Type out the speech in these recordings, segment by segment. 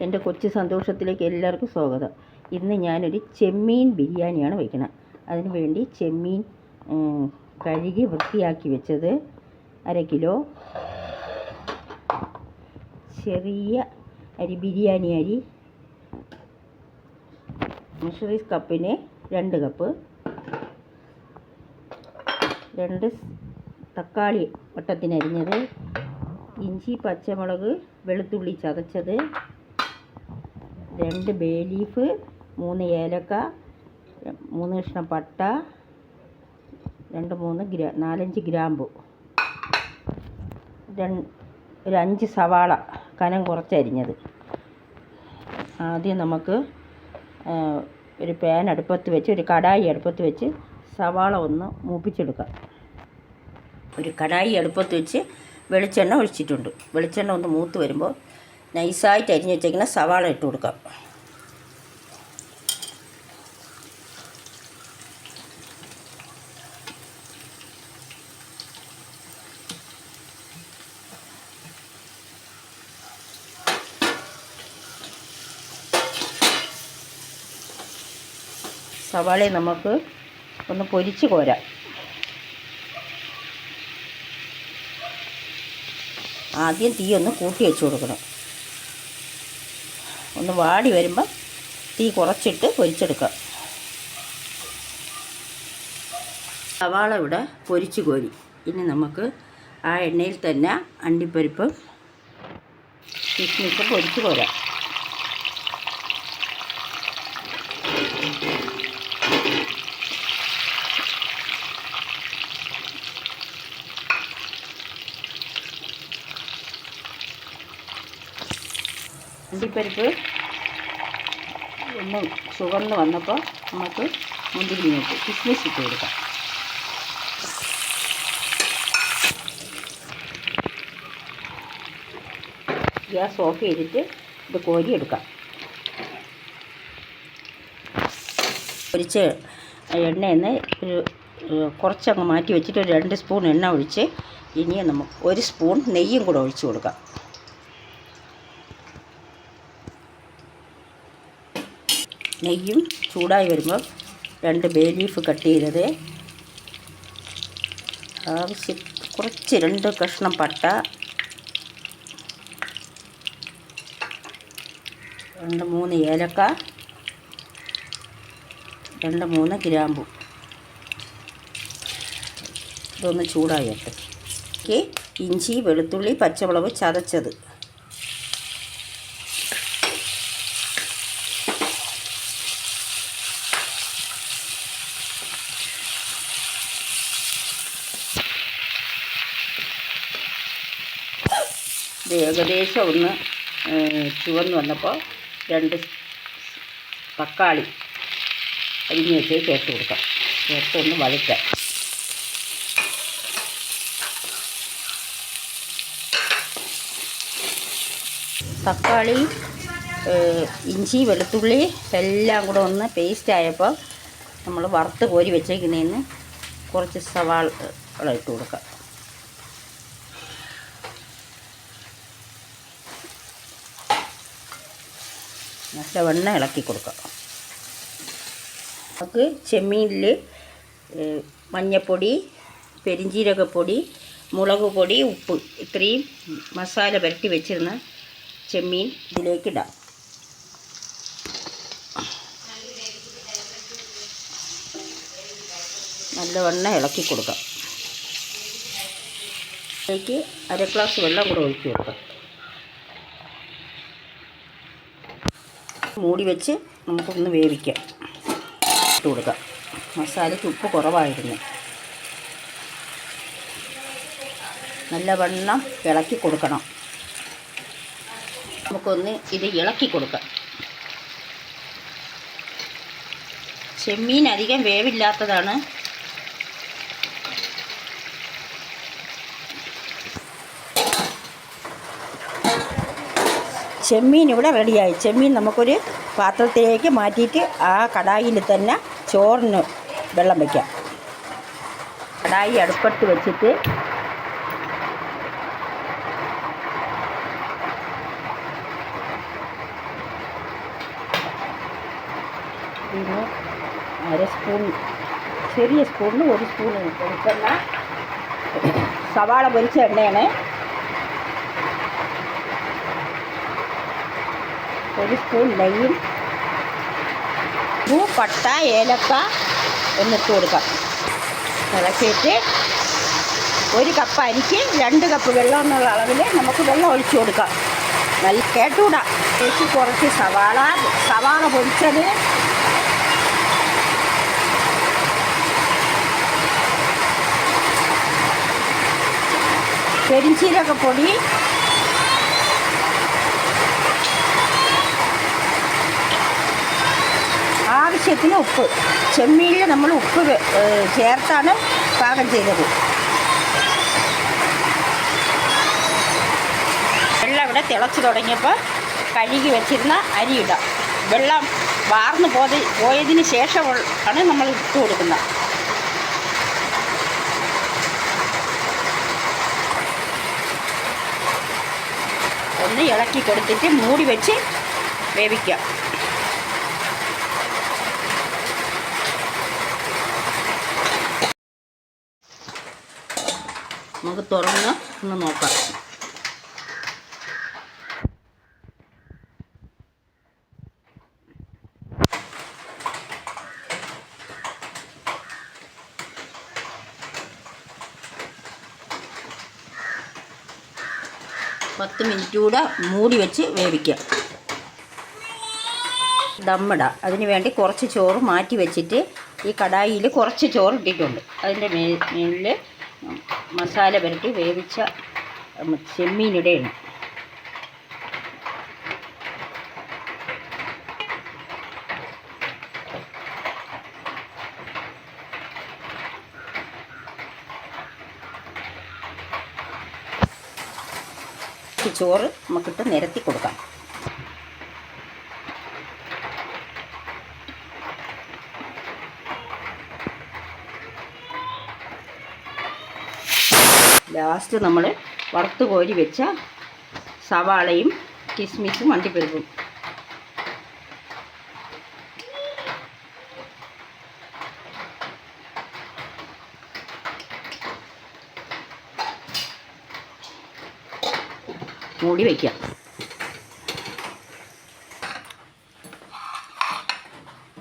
എന്റെ കൊച്ചു സന്തോഷത്തിലേക്ക് എല്ലാവർക്കും സ്വാഗതം. ഇന്ന് ഞാനൊരു ചെമ്മീൻ ബിരിയാണിയാണ് വയ്ക്കുന്നത് അതിന് വേണ്ടി ചെമ്മീൻ കഴുകി വൃത്തിയാക്കി വെച്ചത് അര കിലോ ചെറിയ അരി ബിരിയാണി അരി മിഷറീസ് കപ്പിന് രണ്ട് കപ്പ് രണ്ട് തക്കാളി വട്ടത്തിനരിഞ്ഞത് ഇഞ്ചി പച്ചമുളക് വെളുത്തുള്ളി ചതച്ചത് രണ്ട് ബേ ലീഫ് മൂന്ന് ഏലക്ക മൂന്ന് കഷ്ണം പട്ട രണ്ട് മൂന്ന് ഗ്രാ നാലഞ്ച് ഗ്രാമ്പു. രണ്ട് ഒരു അഞ്ച് സവാള കനം കുറച്ചരിഞ്ഞത് ആദ്യം നമുക്ക് ഒരു പാൻ അടുപ്പത്ത് വെച്ച് ഒരു കടായി അടുപ്പത്ത് വെച്ച് സവാള ഒന്ന് മൂപ്പിച്ചെടുക്കാം. ഒരു കടായി അടുപ്പത്ത് വെച്ച് വെളിച്ചെണ്ണ ഒഴിച്ചിട്ടുണ്ട്. വെളിച്ചെണ്ണ ഒന്ന് മൂത്ത് വരുമ്പോൾ നൈസായിട്ട് അരിഞ്ഞ് വെച്ചേക്കുന്ന സവാള ഇട്ട് കൊടുക്കാം. സവാളയെ നമുക്ക് ഒന്ന് പൊരിച്ച് കോരാം. ആദ്യം തീ ഒന്ന് കൂട്ടി വെച്ച് കൊടുക്കണം. ഒന്ന് വാടി വരുമ്പം തീ കുറച്ചിട്ട് പൊരിച്ചെടുക്കാം സവാള ഇവിടെ പൊരിച്ച് കോരി. ഇനി നമുക്ക് ആ എണ്ണയിൽ തന്നെ അണ്ടിപ്പരിപ്പും കിസ്മിസും പൊരിച്ച് കോരാം. അണ്ടിപ്പരിപ്പ് ഒന്ന് ചുവന്ന് വന്നപ്പോൾ നമുക്ക് മുന്തിരി നോക്കി കിസ്മിസ് ഇട്ട് കൊടുക്കാം. ഗ്യാസ് ഓഫ് ചെയ്തിട്ട് ഇത് കോരിയെടുക്കാം. എടുക്കാം എണ്ണയിൽ എണ്ണയെന്ന് ഒരു കുറച്ചങ്ങ് മാറ്റി വെച്ചിട്ട് ഒരു രണ്ട് സ്പൂൺ എണ്ണ ഒഴിച്ച് ഇനിയും നമുക്ക് ഒരു സ്പൂൺ നെയ്യും കൂടെ ഒഴിച്ച് കൊടുക്കാം. നെയ്യും ചൂടായി വരുമ്പോൾ രണ്ട് ബേ ലീഫ് കട്ട് ചെയ്തത്. ആവശ്യം കുറച്ച് രണ്ട് കഷ്ണം പട്ട. രണ്ട് മൂന്ന് ഏലക്ക. രണ്ട് മൂന്ന് ഗ്രാമ്പു. ഇതൊന്ന് ചൂടായി ഇഞ്ചി വെളുത്തുള്ളി പച്ചമുളക് ചതച്ചത്. ഇത് ഏകദേശം ഒന്ന് ചുവന്ന് വന്നപ്പോൾ രണ്ട് തക്കാളി അരിഞ്ഞ് വെച്ച് ചേർത്ത് കൊടുക്കാം. ചേർത്ത് ഒന്ന് വഴറ്റാം. തക്കാളി ഇഞ്ചി വെളുത്തുള്ളി എല്ലാം കൂടെ ഒന്ന് പേസ്റ്റ് ആയപ്പോൾ നമ്മൾ വറുത്ത് കോരി വെച്ചേക്കുന്നതിന് കുറച്ച് സവാള ഇട്ട് കൊടുക്കാം. നല്ലവണ്ണം ഇളക്കി കൊടുക്കാം. നമുക്ക് ചെമ്മീനിൽ മഞ്ഞൾപ്പൊടി പെരിഞ്ചീരകപ്പൊടി മുളക് പൊടി ഉപ്പ് ഇത്രയും മസാല പുരട്ടി വെച്ചിരുന്ന ചെമ്മീൻ ഇതിലേക്ക് ഇടാം. നല്ലവണ്ണം ഇളക്കി കൊടുക്കാം. അതിലേക്ക് അര ഗ്ലാസ് വെള്ളം കൂടെ ഒഴിച്ച് കൊടുക്കാം. മൂടി വെച്ച് നമുക്കൊന്ന് വേവിക്കാം. ഇട്ട് കൊടുക്കാം. മസാലയ്ക്ക് ഉപ്പ് കുറവായിരുന്നു. നല്ല നല്ലവണ്ണം ഇളക്കി കൊടുക്കണം. നമുക്കൊന്ന് ഇത് ഇളക്കി കൊടുക്കാം. ചെമ്മീൻ അധികം വേവില്ലാത്തതാണ് ചെമ്മീൻ ഇവിടെ റെഡിയായി. ചെമ്മീൻ നമുക്കൊരു പാത്രത്തിലേക്ക് മാറ്റിയിട്ട് ആ കടായിൽ തന്നെ ചോറിന് വെള്ളം വയ്ക്കാം കടായി അടുപ്പത്ത് വെച്ചിട്ട് പിന്നെ അര സ്പൂൺ ചെറിയ സ്പൂണിന് ഒരു സ്പൂൺ കൊടുക്കുന്ന സവാള പൊരിച്ച എണ്ണയാണ്. ഒരു സ്പൂൺ നെയ്യും പൂ പട്ട ഏലക്ക എന്നിട്ട് കൊടുക്കാം. ഇളക്കിയിട്ട് ഒരു കപ്പ് അരിക്ക് രണ്ട് കപ്പ് വെള്ളം എന്നുള്ള അളവിൽ നമുക്ക് വെള്ളം ഒഴിച്ചു കൊടുക്കാം. നല്ല കേട്ടൂടാ. ചേച്ചി കുറച്ച് സവാള സവാള പൊരിച്ചത്. പെരിഞ്ചീരക പൊടി ആവശ്യത്തിന് ഉപ്പ്. ചെമ്മീനിൽ നമ്മൾ ഉപ്പ് ചേർത്താണ് പാകം ചെയ്തത്. വെള്ളം ഇവിടെ തിളച്ച് തുടങ്ങിയപ്പോൾ കഴുകി വെച്ചിരുന്ന അരി ഇടാം വെള്ളം വാർന്നു പോയത് പോയതിന് ശേഷം നമ്മൾ ഇട്ട് കൊടുക്കുന്നത്. ഒന്ന് ഇളക്കി കൊടുത്തിട്ട് മൂടി വെച്ച് വേവിക്കാം നമുക്ക് തുറന്ന് ഒന്ന് നോക്കാം. പത്ത് മിനിറ്റ് കൂടെ മൂടി വെച്ച് വേവിക്കാം. ദമ്മട. അതിന് വേണ്ടി കുറച്ച് ചോറ് മാറ്റി വെച്ചിട്ട് ഈ കടായിയിൽ കുറച്ച് ചോറ് ഇട്ടിട്ടുണ്ട്. അതിന്റെ മേ മേലിൽ മസാല പുരട്ടി വേവിച്ച ചെമ്മീനിടെ എണ്ണ ഈ ചോറ് നമുക്കിട്ട് നിരത്തി കൊടുക്കാം. ലാസ്റ്റ് നമ്മൾ വറുത്ത് കോരി വെച്ച സവാളയും കിസ്മിസും അണ്ടിപ്പരിപ്പും മൂടി വയ്ക്കാം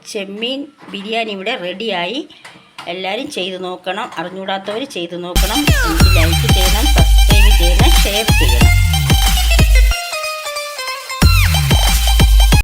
ചെമ്മീൻ ബിരിയാണി ഇവിടെ റെഡിയായി എല്ലാവരും ചെയ്ത് നോക്കണം അറിഞ്ഞുകൂടാത്തവർ ചെയ്ത് നോക്കണം. എനിക്ക് ലൈക്ക് ചെയ്യണം സബ്സ്ക്രൈബ് ചെയ്യണം ഷെയർ ചെയ്യണം.